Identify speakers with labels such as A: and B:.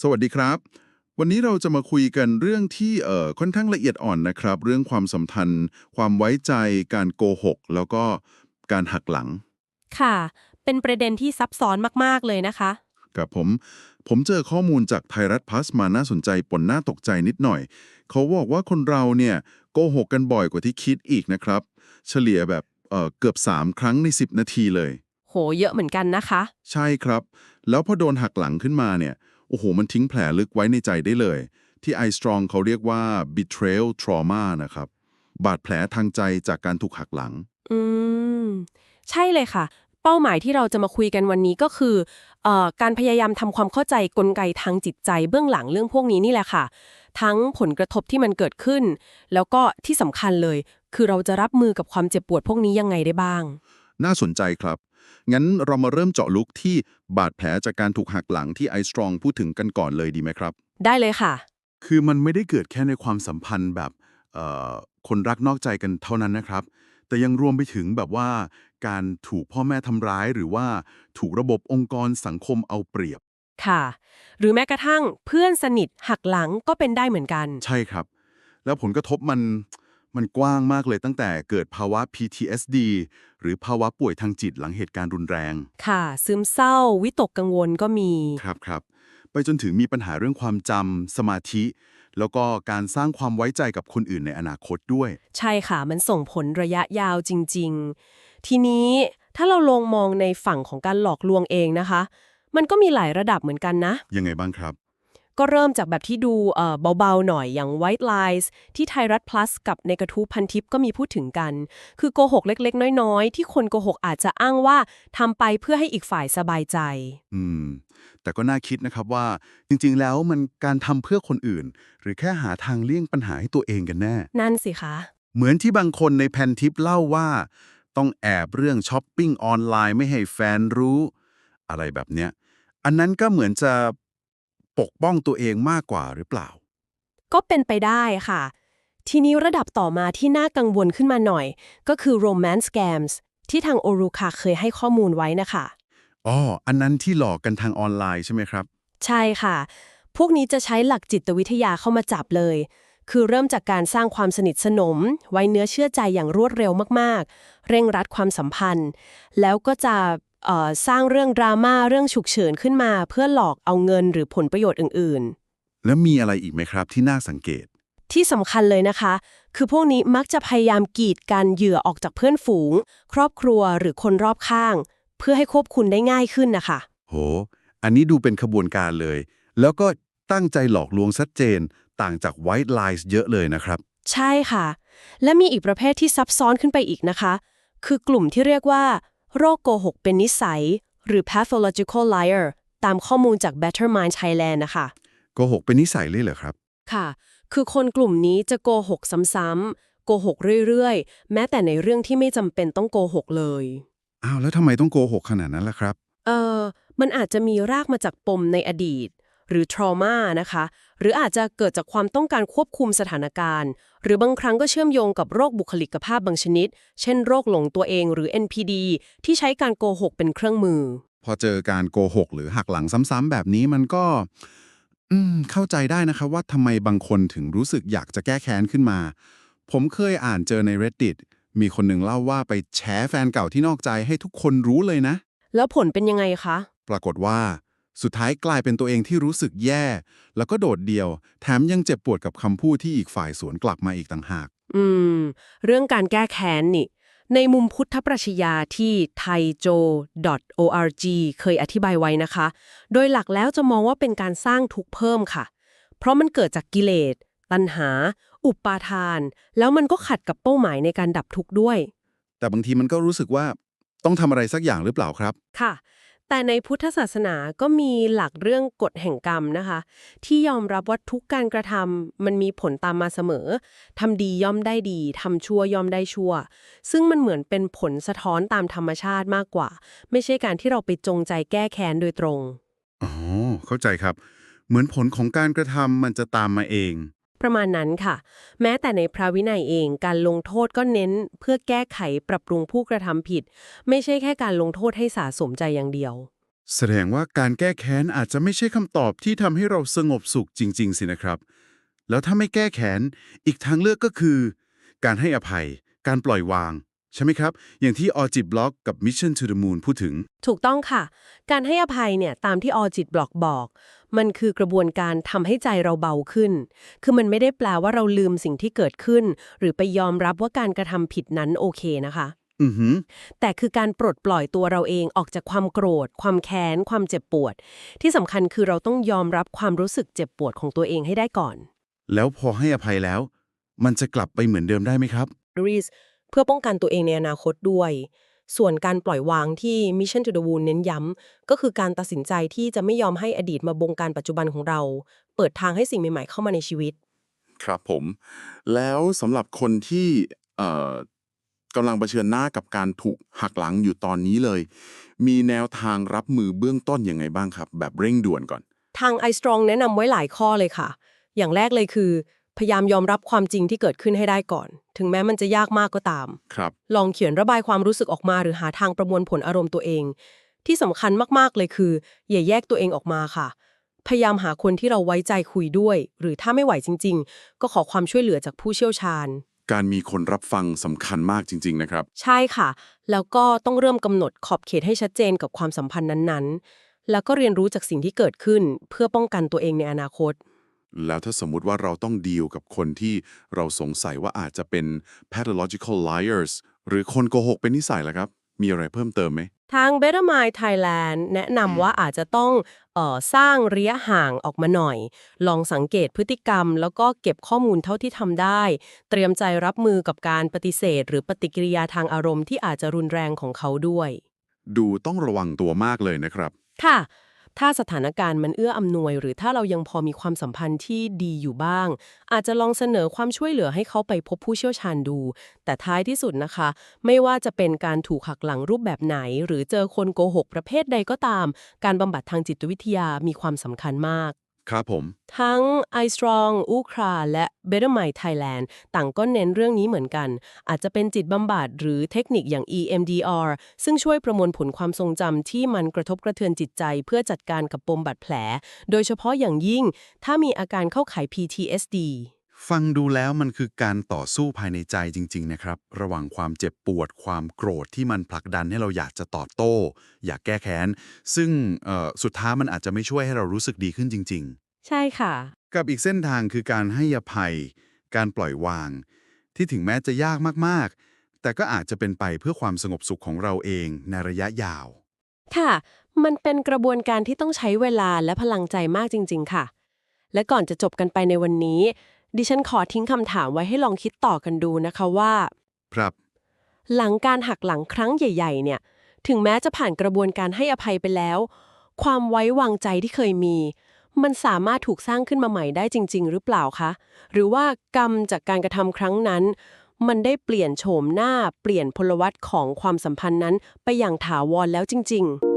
A: สวัสดีครับ วันนี้เราจะมาคุยกันเรื่องที่เอ่อค่อนข้างละเอียดอ่อนนะครับ เรื่องความสัมพันธ์ ความไว้ใจ การโกหก แล้วก็การหักหลัง
B: ค่ะ เป็นประเด็นที่ซับซ้อนมาก ๆ เลยนะคะ
A: กับผม ผมเจอข้อมูลจากไทยรัฐพลัสมาน่าสนใจปนน่าตกใจนิดหน่อย เขาบอกว่าคนเราเนี่ยโกหกกันบ่อยกว่าที่คิดอีกนะครับ เฉลี่ยแบบเอ่อเกือบ 3 ครั้งใน 10 นาทีเลย
B: โห เยอะเหมือนกันนะคะ
A: ใช่ครับ แล้วพอโดนหักหลังขึ้นมาเนี่ย โอ้โห มันทิ้งแผลลึกไว้ในใจได้เลย ที่ i strong เขาเรียกว่า betrayal trauma นะครับ บาดแผลทางใจจากการถูกหักหลัง
B: อืม ใช่เลยค่ะ เป้าหมายที่เราจะมาคุยกันวันนี้ก็คือเอ่อการพยายามทำความเข้าใจกลไกทางจิตใจเบื้องหลังเรื่องพวกนี้นี่แหละค่ะ ทั้งผลกระทบที่มันเกิดขึ้น แล้วก็ที่สำคัญเลย คือเราจะรับมือกับความเจ็บปวดพวกนี้ยังไงได้บ้าง
A: น่าสนใจครับ งั้นเรามาเริ่มเจาะลึกที่บาดแผลจากการถูกหักหลังที่ i strong พูดถึงกันก่อนเลยดีไหมครับ
B: ได้เลยค่ะ
A: คือมันไม่ได้เกิดแค่ในความสัมพันธ์แบบเอ่อคนรักนอกใจกันเท่านั้นนะครับ แต่ยังรวมไปถึงแบบว่า การถูกพ่อแม่ทำร้ายหรือว่าถูกระบบองค์กรสังคมเอาเปรียบ
B: ค่ะ หรือแม้กระทั่งเพื่อนสนิทหักหลังก็เป็นได้เหมือนกัน
A: ใช่ครับ แล้วผลกระทบมัน มันกว้างมากเลยตั้งแต่เกิดภาวะ PTSD หรือภาวะป่วยทางจิตหลังเหตุการณ์รุนแรง
B: ค่ะ ซึมเศร้า วิตกกังวลก็มี
A: ครับครับไปจนถึงมีปัญหาเรื่องความจำสมาธิ แล้วก็การสร้างความไว้ใจกับคนอื่นในอนาคตด้วย
B: ใช่ค่ะ มันส่งผลระยะยาวจริง ๆ ทีนี้ถ้าเราลองมองในฝั่งของการหลอกลวงเองนะคะ มันก็มีหลายระดับเหมือนกันนะ
A: ยังไงบ้างครับ
B: ก็เริ่มจากแบบที่ดูเอ่อเบาๆหน่อยอย่าง White Lies ที่ไทยรัฐ plus กับในกระทู้พันทิปก็มีพูดถึงกัน คือโกหกเล็กๆ น้อยๆ ที่คนโกหกอาจจะอ้างว่าทำไปเพื่อให้อีกฝ่ายสบายใจ
A: อืม แต่ก็น่าคิดนะครับว่าจริงๆแล้วมันการทำเพื่อคนอื่น หรือแค่หาทางเลี่ยงปัญหาให้ตัวเองกันแน่
B: นั่นสิคะ
A: เหมือนที่บางคนในแพนทิปเล่าว่า ต้องแอบเรื่องช้อปปิ้งออนไลน์ไม่ให้แฟนรู้ อะไรแบบเนี้ยอันนั้นก็เหมือนจะ ปกป้องตัวเองมากกว่าหรือเปล่า
B: ก็เป็นไปได้ค่ะ ทีนี้ระดับต่อมาที่น่ากังวลขึ้นมาหน่อย ก็คือ romance scams ที่ทางโอรุคาเคยให้ข้อมูลไว้นะคะ
A: อ๋ออันนั้นที่หลอกกันทางออนไลน์ใช่ไหมครับ
B: ใช่ค่ะ พวกนี้จะใช้หลักจิตวิทยาเข้ามาจับเลย คือเริ่มจากการสร้างความสนิทสนม ไว้เนื้อเชื่อใจอย่างรวดเร็วมากๆ เร่งรัดความสัมพันธ์ แล้วก็จะเอ่อ สร้างเรื่องดราม่าเรื่องฉุกเฉินขึ้นมาเพื่อหลอกเอาเงินหรือผลประโยชน์อื่น
A: แล้วมีอะไรอีกไหมครับที่น่าสังเกต
B: ๆที่สำคัญเลยนะคะ คือพวกนี้มักจะพยายามกีดกันเหยื่อออกจากเพื่อนฝูง ครอบครัวหรือคนรอบข้าง เพื่อให้ควบคุมได้ง่ายขึ้นนะคะ
A: โห อันนี้ดูเป็นขบวนการเลย แล้วก็ตั้งใจหลอกลวงชัดเจน ต่างจาก White Lies เยอะเลยนะครับ
B: ใช่ค่ะ และมีอีกประเภทที่ซับซ้อนขึ้นไปอีกนะคะ คือกลุ่มที่เรียกว่า โรคโกหกเป็นนิสัย หรือ pathological liar ตามข้อมูลจาก Better Mind Thailand นะคะ
A: โกหกเป็นนิสัยเลยเหรอครับ
B: ค่ะ คือคนกลุ่มนี้จะโกหกซ้ำๆโกหกเรื่อยๆ แม้แต่ในเรื่องที่ไม่จำเป็นต้องโกหกเลย
A: อ้าวแล้วทำไมต้องโกหกขนาดนั้นล่ะครับ
B: เออมันอาจจะมีรากมาจากปมในอดีต หรือ trauma นะคะ หรืออาจจะเกิดจากความต้องการควบคุมสถานการณ์ หรือบางครั้งก็เชื่อมโยงกับโรคบุคลิกภาพบางชนิด เช่นโรคหลงตัวเองหรือ NPD ที่ใช้การโกหกเป็นเครื่องมือ
A: พอเจอการโกหก หรือหักหลังซ้ำๆแบบนี้มันก็อืมเข้าใจได้นะครับว่าทำไมบางคนถึงรู้สึกอยากจะแก้แค้นขึ้นมา ผมเคยอ่านเจอใน reddit มีคนหนึ่งเล่าว่าไปแฉแฟนเก่าที่นอกใจให้ทุกคนรู้เลยนะ
B: แล้วผลเป็นยังไงคะ
A: ปรากฏว่า สุดท้ายกลายเป็นตัวเองที่รู้สึกแย่ แล้วก็โดดเดี่ยว แถมยังเจ็บปวดกับคำพูดที่อีกฝ่ายสวนกลับมาอีกต่างหาก
B: อืม เรื่องการแก้แค้นนี่ ในมุมพุทธปรัชญาที่ thaijo.org เคยอธิบายไว้นะคะ โดยหลักแล้วจะมองว่าเป็นการสร้างทุกข์เพิ่มค่ะ เพราะมันเกิดจากกิเลส ตัณหา อุปาทาน แล้วมันก็ขัดกับเป้าหมายในการดับทุกข์ด้วย
A: แต่บางทีมันก็รู้สึกว่าต้องทำอะไรสักอย่างหรือเปล่าครับ
B: ค่ะ แต่ในพุทธศาสนาก็มีหลักเรื่องกฎแห่งกรรมนะคะ ที่ยอมรับว่าทุกการกระทำมันมีผลตามมาเสมอทำดีย่อมได้ดีทำชั่วย่อมได้ชั่ว ซึ่งมันเหมือนเป็นผลสะท้อนตามธรรมชาติมากกว่า ไม่ใช่การที่เราไปจงใจแก้แค้นโดยตรง
A: อ๋อเข้าใจครับ เหมือนผลของการกระทำมันจะตามมาเอง
B: ประมาณนั้นค่ะ แม้แต่ในพระวินัยเองการลงโทษก็เน้นเพื่อแก้ไขปรับปรุงผู้กระทำผิด ไม่ใช่แค่การลงโทษให้สะสมใจอย่างเดียว
A: แสดงว่าการแก้แค้นอาจจะไม่ใช่คำตอบที่ทำให้เราสงบสุขจริง ๆ สินะครับ แล้วถ้าไม่แก้แค้นอีกทางเลือกก็คือ การให้อภัย การปล่อยวางใช่ไหมครับ อย่างที่ออจิตบล็อกกับ Mission to the Moon พูดถึง
B: ถูกต้องค่ะ การให้อภัยเนี่ยตามที่ออจิตบล็อกบอก มันคือกระบวนการทำให้ใจเราเบาขึ้น คือมันไม่ได้แปลว่าเราลืมสิ่งที่เกิดขึ้น หรือไปยอมรับว่าการกระทำผิดนั้นโอเคนะคะ
A: อือหือ
B: แต่คือการปลดปล่อยตัวเราเองออกจากความโกรธ ความแค้น ความเจ็บปวด ที่สำคัญคือเราต้องยอมรับความรู้สึกเจ็บปวดของตัวเองให้ได้ก่อน
A: แล้วพอให้อภัยแล้ว มันจะกลับไปเหมือนเดิมได้ไหมครับ
B: รีสเพื่อป้องกันตัวเองในอนาคตด้วย ส่วนการปล่อยวางที่ Mission to the Moon เน้นย้ำ ก็คือการตัดสินใจที่จะไม่ยอมให้อดีตมาบงการปัจจุบันของเรา เปิดทางให้สิ่งใหม่ๆเข้ามาในชีวิต
C: ครับผม แล้วสำหรับคนที่เอ่อกำลังเผชิญหน้ากับการถูกหักหลังอยู่ตอนนี้เลย มีแนวทางรับมือเบื้องต้นยังไงบ้างครับ แบบเร่งด่วนก่อน
B: ทาง iStrong แนะนำไว้หลายข้อเลยค่ะ อย่างแรกเลยคือ พยายามยอมรับความจริงที่เกิดขึ้นให้ได้ก่อน ถึงแม้มันจะยากมากก็ตาม
C: ครับ
B: ลองเขียนระบายความรู้สึกออกมาหรือหาทางประมวลผลอารมณ์ตัวเอง ที่สำคัญมากๆเลยคือ อย่าแยกตัวเองออกมาค่ะ พยายามหาคนที่เราไว้ใจคุยด้วย หรือถ้าไม่ไหวจริง ๆ ก็ขอความช่วยเหลือจากผู้เชี่ยวชาญ
C: การมีคนรับฟังสำคัญมากจริง ๆ นะครับ
B: ใช่ค่ะ แล้วก็ต้องเริ่มกำหนดขอบเขตให้ชัดเจนกับความสัมพันธ์นั้นๆ แล้วก็เรียนรู้จากสิ่งที่เกิดขึ้นเพื่อป้องกันตัวเองในอนาคต
C: แล้วถ้าสมมุติว่าเราต้องดีลกับคนที่เราสงสัยว่าอาจจะเป็น pathological liars หรือคนโกหกเป็นนิสัยล่ะครับ มีอะไรเพิ่มเติมไหม
B: ทาง Better Mind Thailand แนะนำว่าอาจจะต้องเออสร้างระยะห่างออกมาหน่อย ลองสังเกตพฤติกรรม แล้วก็เก็บข้อมูลเท่าที่ทำได้ เตรียมใจรับมือกับการปฏิเสธ หรือปฏิกิริยาทางอารมณ์ที่อาจจะรุนแรงของเขาด้วย
C: ดูต้องระวังตัวมากเลยนะครับ
B: ค่ะ ถ้าสถานการณ์มันเอื้ออำนวย หรือถ้าเรายังพอมีความสัมพันธ์ที่ดีอยู่บ้าง อาจจะลองเสนอความช่วยเหลือให้เขาไปพบผู้เชี่ยวชาญดู แต่ท้ายที่สุดนะคะ ไม่ว่าจะเป็นการถูกหักหลังรูปแบบไหน หรือเจอคนโกหกประเภทใดก็ตาม การบำบัดทางจิตวิทยามีความสำคัญมาก
C: ครับผม
B: ทั้ง iStrong อูคราและ Better My Thailand ต่างก็เน้นเรื่องนี้เหมือนกัน อาจจะเป็นจิตบำบัดหรือเทคนิคอย่าง EMDR ซึ่งช่วยประมวลผลความทรงจำที่มันกระทบกระเทือนจิตใจ เพื่อจัดการกับปมบาดแผล โดยเฉพาะอย่างยิ่ง ถ้ามีอาการเข้าข่าย PTSD
A: ฟังดูแล้วมันคือการต่อสู้ภายในใจจริง ๆ นะครับ ระหว่างความเจ็บปวดความโกรธที่มันผลักดันให้เราอยากจะตอบโต้ อยากแก้แค้น ซึ่งสุดท้ายมันอาจจะไม่ช่วยให้เรารู้สึกดีขึ้นจริง ๆ
B: ใช่ค่ะ
A: กับอีกเส้นทางคือการให้อภัย การปล่อยวาง ที่ถึงแม้จะยากมากๆ แต่ก็อาจจะเป็นไปเพื่อความสงบสุขของเราเองในระยะยาว
B: ค่ะ มันเป็นกระบวนการที่ต้องใช้เวลาและพลังใจมากจริง ๆ ค่ะ และก่อนจะจบกันไปในวันนี้ ดิฉันขอทิ้งคำถามไว้ให้ลองคิดต่อกันดูนะคะว่า
A: ครับ
B: หลังการหักหลังครั้งใหญ่ ๆ เนี่ย ถึงแม้จะผ่านกระบวนการให้อภัยไปแล้ว ความไว้วางใจที่เคยมี มันสามารถถูกสร้างขึ้นมาใหม่ได้จริง ๆ หรือเปล่าคะ หรือว่ากรรมจากการกระทำครั้งนั้น มันได้เปลี่ยนโฉมหน้า เปลี่ยนพลวัตของความสัมพันธ์นั้น ไปอย่างถาวรแล้วจริง ๆ